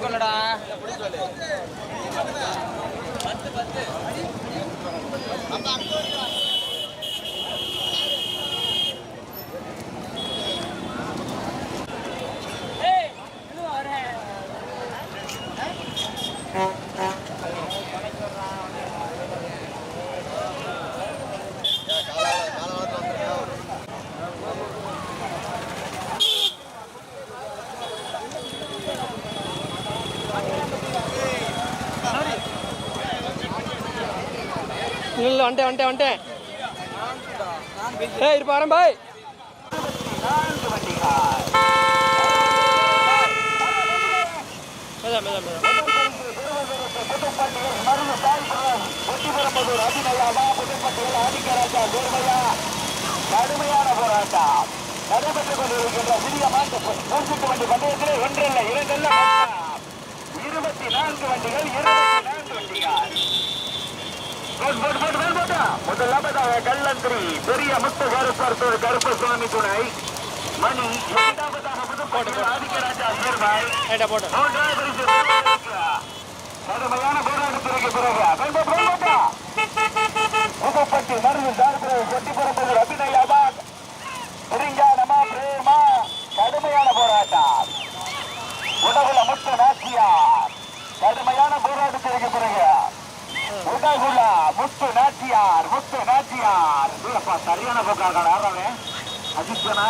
சொல்லடா. பத்து பத்து. இல்லை வந்துட்டேன் வந்துட்டேன் வந்துட்டேன் ஏய் இருப்பா வரேன் பாய் மேதா மேதா மேதா கடுமையான போராட்டம் நடைபெற்றுக் கொண்டிருக்கின்ற சிறிய மாட்டு நூற்றுக்கு வண்டி பந்தயத்திலே ஒன்றல்ல இரண்டல்ல இருபத்தி நான்கு வண்டிகள் இருபத்தி நான்கு வண்டிகள் போட், போட், போட், போட், போட்டா. முதலாவதாக கல்லந்திரி பெரிய முத்து கருப்பர் கருப்பசுவாமி துணை. மணி இரண்டாவதாக புதுக்கோட்டையில் ஆதிக்கராஜா சீர்பாய் மூன்றாவது கடுமையான போராட்டத்திற்கு பிறகு புதுப்பட்டி மருந்து சார்பில் கொட்டி பிறப்பது அபிநயாபாத் பிரிஞ்சானமா பிரேமா கடுமையான போராட்டம். உடகுல முத்து நாச்சியார். கடுமையான போராட்டத்திற்கு பிறகு உடகுல முத்து நாச்சியார் முத்து நாச்சியார் இல்லப்பா சரியான போக்காக ஆடுறாங்க அஜித்தனா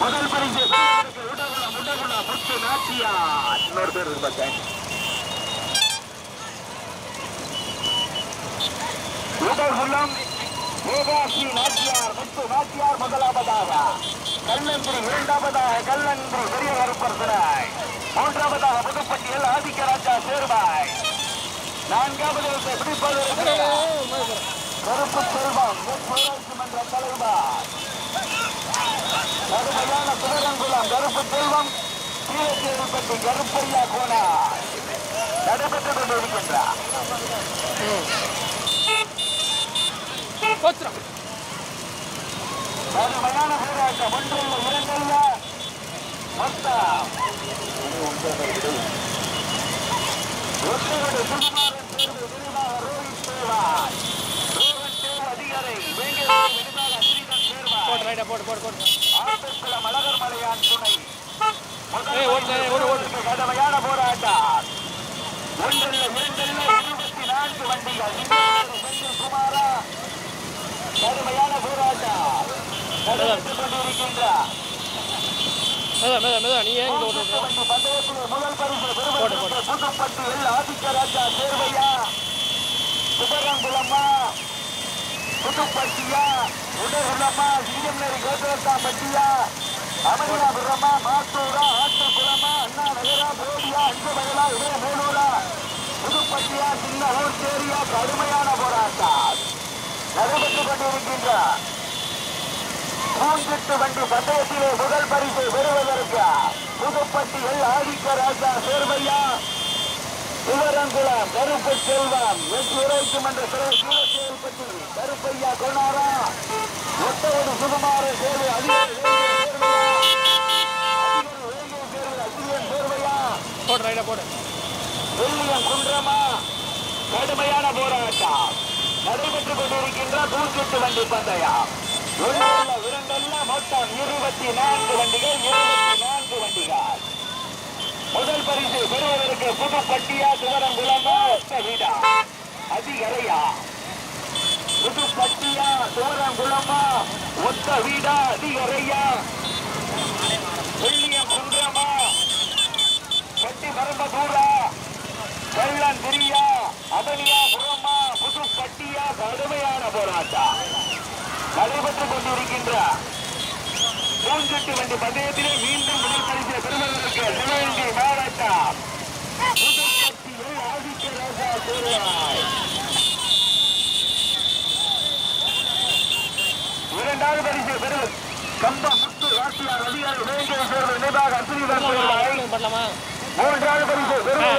முதல் பரிசு பெறுவதற்கு உடகுல உடகுல முத்து நாச்சியார் இன்னொரு பேர் இருக்கு பார்த்தேன் உடகுலம் ஏகாசி நாச்சியார் முத்து நாச்சியார் முதலாவதாக கல்லந்திரி இரண்டாவதாக கல்லந்திரி பெரிய கருப்பர்சனாய் மூன்றாவதாக புதுப்பட்டியில் ஆதிக்கராஜா சேர்வாய் நான்காவது கருப்பு செல்வம் ஊராட்சி மன்ற தலைவர். கடுமையான சிவகங்குளம் கருப்பு செல்வம் கீழச்சேரிப்பட்டி கருப்பையா கோனார் நடைபெற்றுக் கொண்டிருக்கின்றார். கடுமையான போராட்டம் ஒன்றில் இரண்டல்ல. மொத்தம். ஒற்றுகோடு சுகுமாரன் போட்டு போட்டு போட்டு அழகர் மலையான் துணை. கடுமையான போராட்டம் ஒன்றல்ல இரண்டல்ல இருபத்தி நான்கு வண்டிகள் குமாரா கடுமையான போராட்டம் கொண்டிருக்கின்றார் மேதா மேதா மேதா நீ ஏன் முதல் பரிசு போடு, போடு. பெறுவதற்கு புதுப்பட்டியில் ஆதிக்கராஜா சேர்வையா சுபரங்குளம்மா புதுப்பட்டியா உடகுளம்மா சிங்கம்நேரி கோதரத்தா பட்டியா அமரியாபுரமா மாத்தூரா ஆட்டுக்குளமா அண்ணா நகரா போடியா அஞ்சு வயலா இதய மேலூரா புதுப்பட்டியா சின்ன ஊர் சேரியா கடுமையான போராட்டம் நடைபெற்றுக் கொண்டிருக்கின்ற பூஞ்சிட்டு வண்டி பந்தயத்திலே முதல் பரிசை பெறுவதற்கு புதுப்பட்டியில் ஆதிக்க ராஜா சேர்வையா சிவரங்குளம் கருப்பு செல்வம் ஊராட்சி மன்ற தலைவர் கீழச்செயல்பட்டி கருப்பையா கொண்டாரா ஒட்டவடு சுகுமார சேவை போட்டு ரைட்டா போடு வெள்ளியம் குன்றமா? கடுமையான போராட்டம். நடைபெற்றுக் கொண்டிருக்கின்ற பூஞ்செட்டு வண்டி பந்தயம். ஒன்றல்ல இரண்டல்ல மொத்தம் இருபத்தி நான்கு வண்டிகள் இருபத்தி நான்கு முதல் பரிசு பெறுவதற்கு புதுப்பட்டியா சிவரங்குளமா வீடா அதிகரையா. புதுப்பட்டியா சிவரங்குளமா ஒத்த வீடா அதிகரையா. வெள்ளியம் குன்றமா கட்டி பரம்பதூரா வெள்ளம் திரியா. அதனியா புறமா. புது பட்டியா கடுமையான போராட்டம். நடைபெற்றுக் கொண்டிருக்கின்ற மூன்றுட்டு வண்டி பந்தயத்திலே மீண்டும் முதல் பரிசு பெறுவதற்கு சிவகங்கை மாவட்டம் இரண்டாவது பரிசு பெறுவது கம்பம் முத்து ராசியார் அதிகாரி வேங்கை சேர்ந்த நினைவாக பண்ணலாமா மூன்றாவது பரிசு பெருமை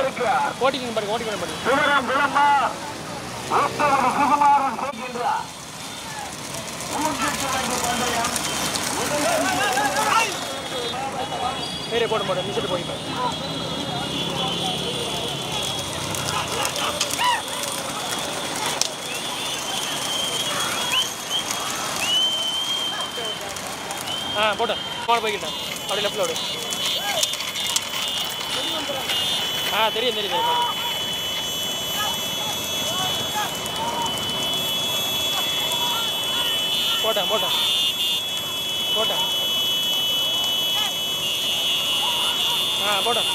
ஓட்டிக்கிங் பண்ணி ஓட்டிக்கிங் சிவராம் விளம்பா உத்தரவு சுகுமாரன் மூன்று பந்தயம் வேறே போட போட்டு மிச்சிட்டு போய்ப்பேன் ஆ போட்டேன் போட போய்கிட்டேன் அப்படி லெஃப்டில் விடு. ஆ தெரியும் தெரியும் தெரியும். போட்டேன் போட்டேன் போட்டேன் ஆ போட்டேன்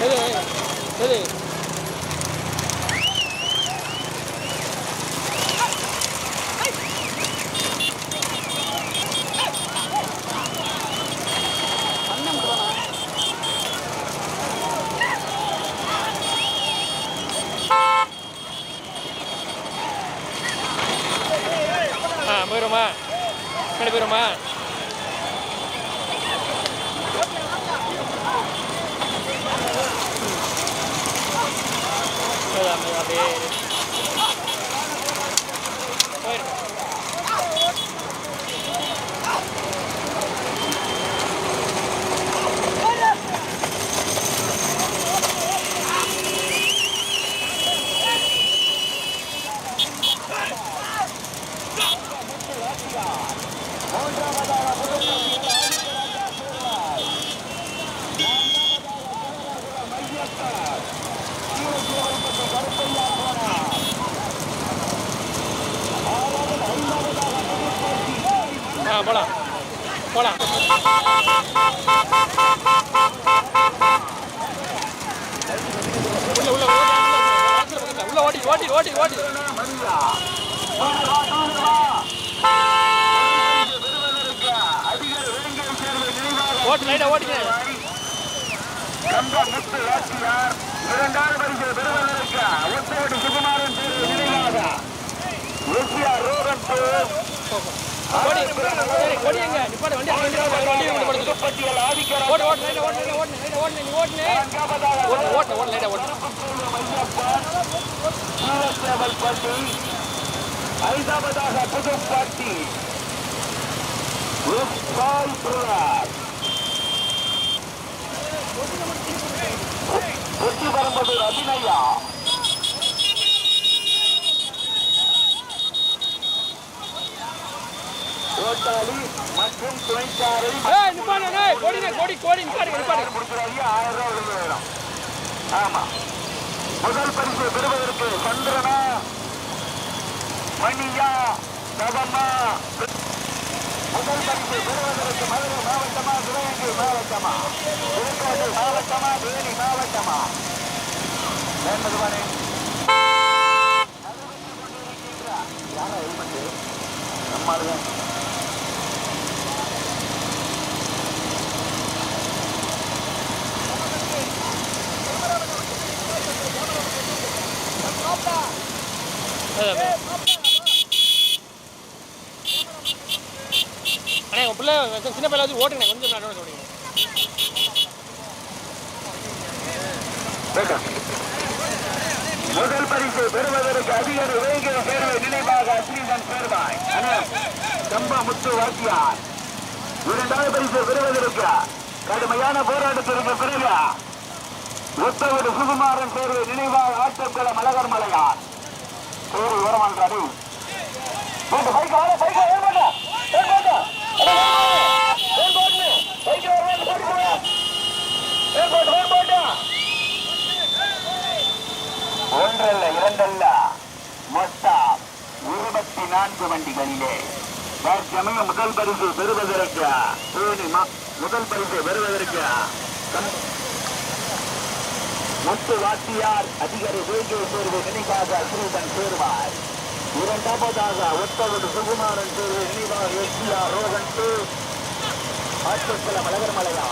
எது எது ஆ போயிடுமா மேலே போயிடுமா அதான், அதான், அப்படியே இரு. போயிரு. ஆ போலாம் போலாம் உள்ள உள்ள உள்ள உள்ள ஓட்டி ஓட்டி ஓட்டி ஓட்டி ஓட்டு லைட்டா ஓட்டுங்க. கம்ப ராசியார் இரண்டாவது பரிசு பெறுவதற்கு ஒத்தோடு சுகுமாரன் நினைவாக எஸ்ஆர் ரோரன் பட்டியல் ஓட்டு ஓட்டு லைட்டா ஓட்டு ஓட்டு. ஓட்டு லைட்டா ஐந்தாவதாக புதுப்பாட்டி நிப்பாடு கொடுக்குறாங்க ஆயிரம் ரூபாய் விருது வேணும் ஆமா. முதல் பரிசு பெறுவதற்கு சந்திரனா மணியா நவமா முதல் பரிசு பெறுவதற்கு மதுரை மாவட்டமா சிவகங்கை மாவட்டமா விழுக்காடு மாவட்டமா தேனி மாவட்டமா வேண்டதுவானே யாரா ஹெல்மெட் நம்ம Yeah, man. அதான். பிள்ளை சின்ன பிள்ளை வந்து ஓட்டுங்க கொஞ்சம் நடுவில் ஓடுங்க முதல் பரிசு பெறுவதற்கு அதிகாரி வேகிற பேரவை நினைவாக அஸ்ரீதன் சேர்வாய் கம்பா முத்து வாக்கியார் இரண்டாவது பரிசு பெறுவதற்கு கடுமையான போராட்டத்திற்கு பிறகு உத்தவடு சுகுமாரன் பேரவை நினைவாக ஆட்டக்குளம் அழகர் மலையார். பேரு ஓரமானது போட்டு பைக் வாங்க பைக் ஒன்றல்ல இரண்டல்ல. மொத்தம் இருபத்தி நான்கு வண்டிகளிலே. தற்சமயம் முதல் பரிசு பெறுவதற்கு முதல் பரிசு பெறுவதற்கு கண்- முத்து வாத்தியார் அதிகாரி வேகை தேர்வு நினைவாக ஸ்ரீதன் சேர்வார் இரண்டாவதாக ஒத்தவது சுகுமாரன் பேரு நீவா எஸ்பியா ரோகன் டூ. ஆட்கொத்தல மலகர் மலையா.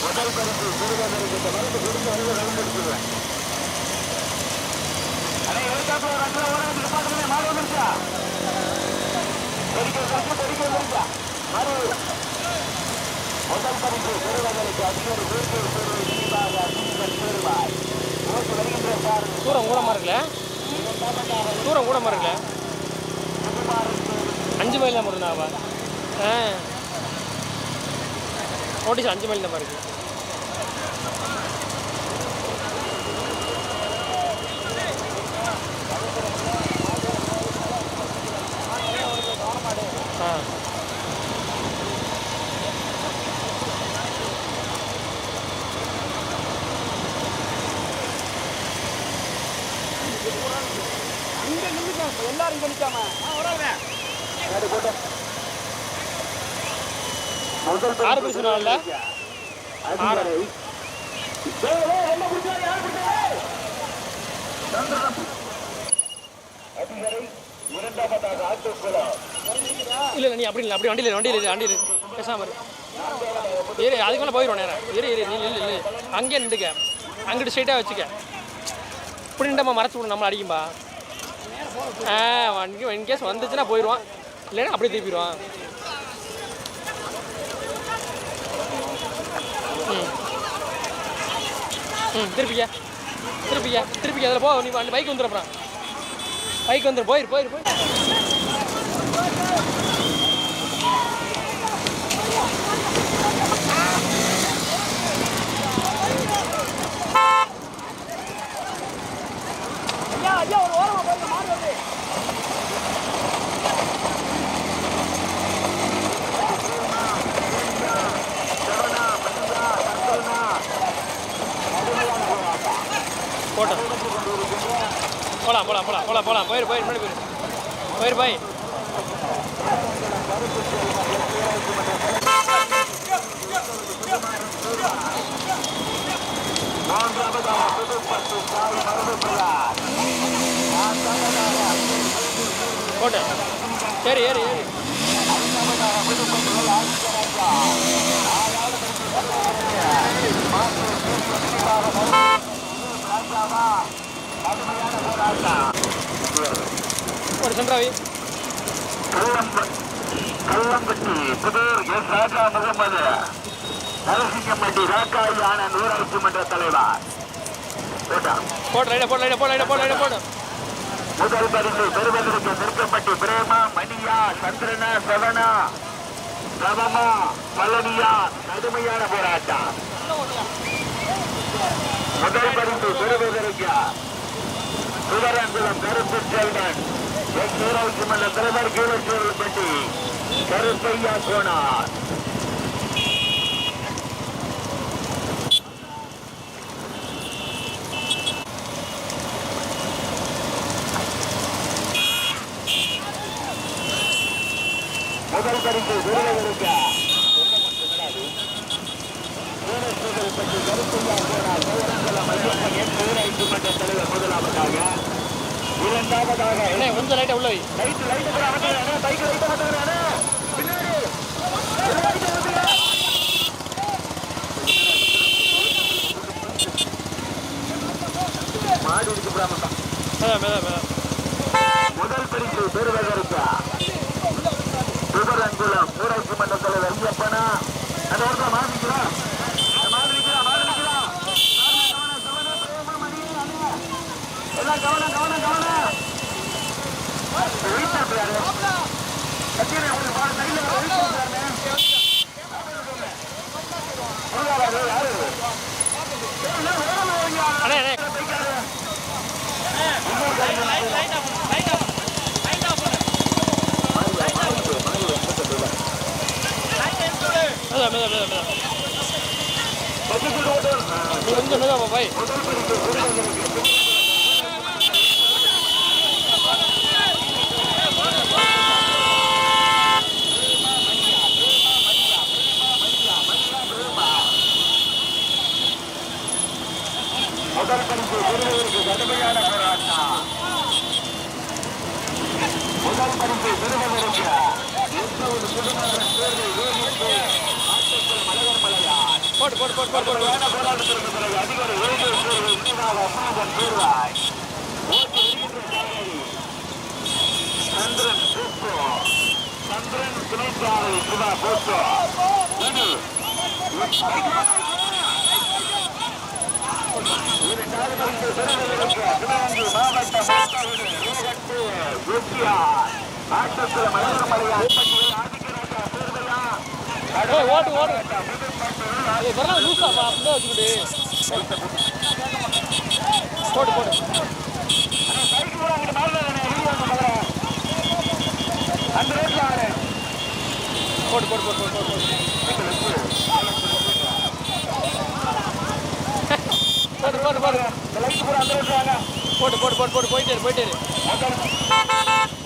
முதல் கருத்து சிறுவன் முதல் பரிசு பெறுவதற்கு அதிகாரி வேட்டூர் பெறுவது பெறுவார் ஓட்டு வருகின்ற சார் தூரம் கூடமா இருக்குல்ல தூரம் கூடமா இருக்குல்ல அஞ்சு மைல் தான் முருனாவா ஆ. ஓட்டிச்சு அஞ்சு மைல் தான் இருக்கு ஆ இங்க நின்றுட்டாங்க எல்லாரும் இங்க நிக்காம சரி போட்டு முதல் ஆறு பேர் சொன்னாங்கல்ல அதிகாரி ஏய், ஏய், என்ன குடிச்சாரு? யார் குடிச்சாரு? சந்திரன். அதிகாரி இரண்டாவதாக ஆட்டுக்குளம் இல்லை நீ அப்படி இல்லை அப்படி வண்டியில் வண்டியில் வண்டியில் இரு. பேசாம இரு. இரு அதுக்கு மேலே போயிடும் நேரம் இல்லை இல்லை அங்கேயே நின்றுக்க. அங்கிட்டு ஸ்ட்ரைட்டாக வச்சுக்க. இப்படி நின்றமா மறைச்சு விடும் நம்மளை அடிக்கும்பா. வண்டி இன்கேஸ் வந்துச்சுன்னா போயிடுவான் இல்லைன்னா அப்படியே திருப்பிடுவான். ம். ம் திருப்பிக்க. திருப்பிக்க. திருப்பிக்க. அதில் போ. நீ வண்டி பைக் வந்துடும் அப்புறம். பைக் வந்துடும் போயிரு போயிரு போயிரு. போட்டோம். போகலாம் போகலாம் போகலாம் போகலாம் போகலாம் போயிரு போயிரு போயிரு போயிரு. போய் மூன்றாவதாக சரி சாய் மருதுபிள்ளார் போட்டு ஏறு ஏறு ஏறு. ஒரு சென்ட்ராவி கல்லம்பட்டி புதூர் எஸ் ராஜா முகமது நரசிங்கம்பட்டி ராக்காய் ஆனந்த் ஊராட்சி மன்ற தலைவர் போட்டா. போட்டு போட்டு போட்டு போட்டு முதல் பரிசு பெறுவதற்கு திருக்கப்பட்டி பிரேமா மணியா சந்திரனா சவனா ரவமா பழனியா கடுமையான போராட்டம் முதல் பரிசு பெறுவதற்கு சுவரங்குளம் கருப்பு செல்வன். எஸ் ஊராட்சி மன்ற தலைவர் கீழச்சேரிப்பட்டி கருப்பையா கோனார். முதல் பரிசு பெறுவதற்கு முதலாவதாக இரண்டாவதாக கொஞ்சம் லைட்டாக உள்ள வை லைட் பைக் லைட் வந்துக்கிறானே முதல் பரிசு பெறுவதற்கு சிவரங்குளம் ஊராட்சி மன்ற தலைவர் ஐயப்பனா. அந்த ஒருத்தர் மாசிக்கிறோம் எல்லாம் கவனம் கவனம் கவனம். வெயிட் பண்ணுறாரு கத்திரி உங்களுக்கு மாடு கையில் வெயிட் பண்ணுறாரு முதற்கருப்பு பெறுவதற்கு கடுமையான போராட்டம் முதல் பரிசு பெறுவதற்கு எந்த ஒரு குடும்பம் தேர்வை யோசித்து ஆட்டத்தில் மலகர் மலையார் போராட்டத்திற்கு பிறகு அதிகாரி சந்திரன் சந்திரன் ஓட்டு ஓட்டு லூசாப்பா அப்படியே வச்சுக்கிட்டு போட்டு போட்டு போட்டு போட்டு போட்டு போட்டு போட்டு. போட்டு போட்டு போட்டு போட்டு போட்டு போட்டு போட்டு போயிட்டே போயிட்டே அதிகாரம்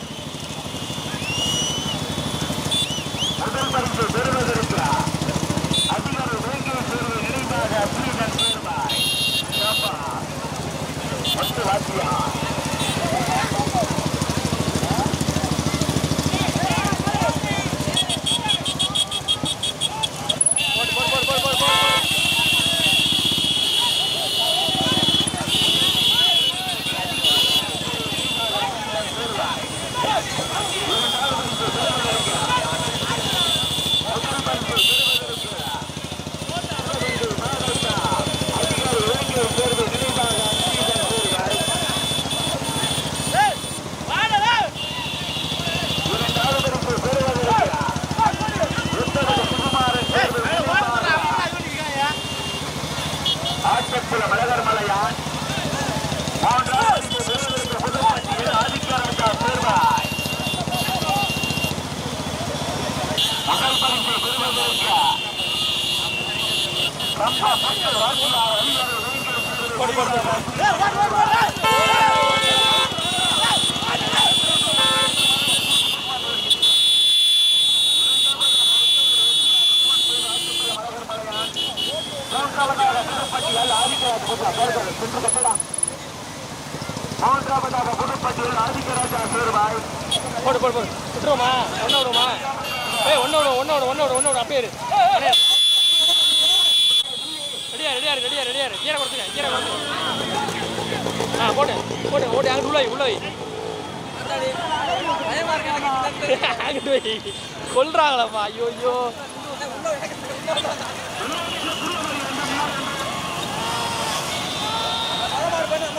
மூன்றாவதாக புதுப்பட்டியில் ஆதிக்கராஜா சேர்வாய் போடு போடு போடு. விட்டுருவோமா? ஒன்று விடுவோமா ஏய் ஒன்று விடுவோம் ஒன்று விடுவோம் ஒன்று விடுவோம் ஒன்று விடுவோம் அப்படியே ஏறு கீரை கொடுத்துக்க கீரை கொடுத்து ஆ போட்டு போட்டு ஓட்டு அங்கே உள்ளே உள்ளே கொல்றாங்களப்பா ஐயோ ஐயோ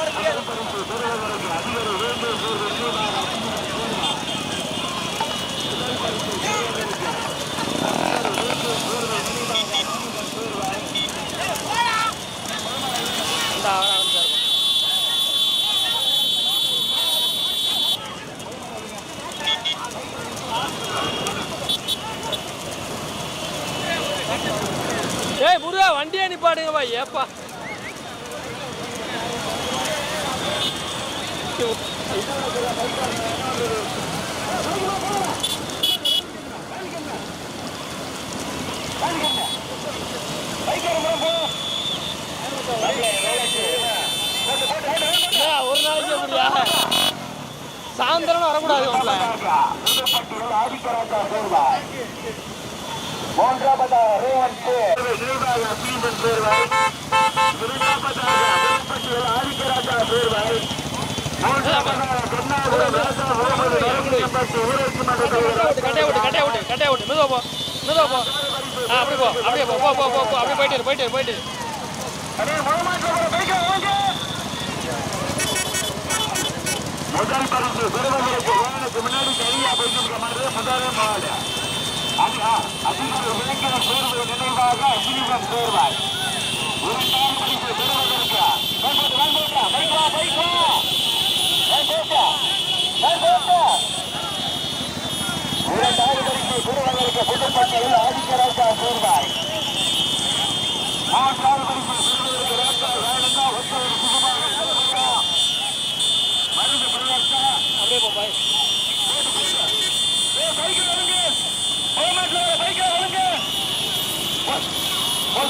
அதிகாரம் வேண்டும் ஏய் முருகா வண்டியே நிப்பாடுங்கப்பா ஏப்பா. ஒரு நாளைக்கு எப்படியா சாயந்தரம் வரக்கூடாது மூன்றாவதாக ரேவன் இருபதாக சீந்தன் சேர்வாய் இருபதாக முதல் பரிசு சிறுவர்களுக்கு முன்னாடி சரியா போயிட்டு இருக்க மாதிரி முதலே மாவட்டம் ஐயா அதிபர் விளங்கின தேர்வு நினைவாக அதிபர் தேர்வாய் ஒரு தாமதிக்கு பெறுவதற்கு வேண்டோட்டா வேண்டோட்டா பைக்வா பைக்வா வேண்டோட்டா வேண்டோட்டா ஒரு தாமதிக்கு பெறுவதற்கு புதுப்பட்டியில் ஆதிக்கராஜா தேர்வாய் மூன்றாவது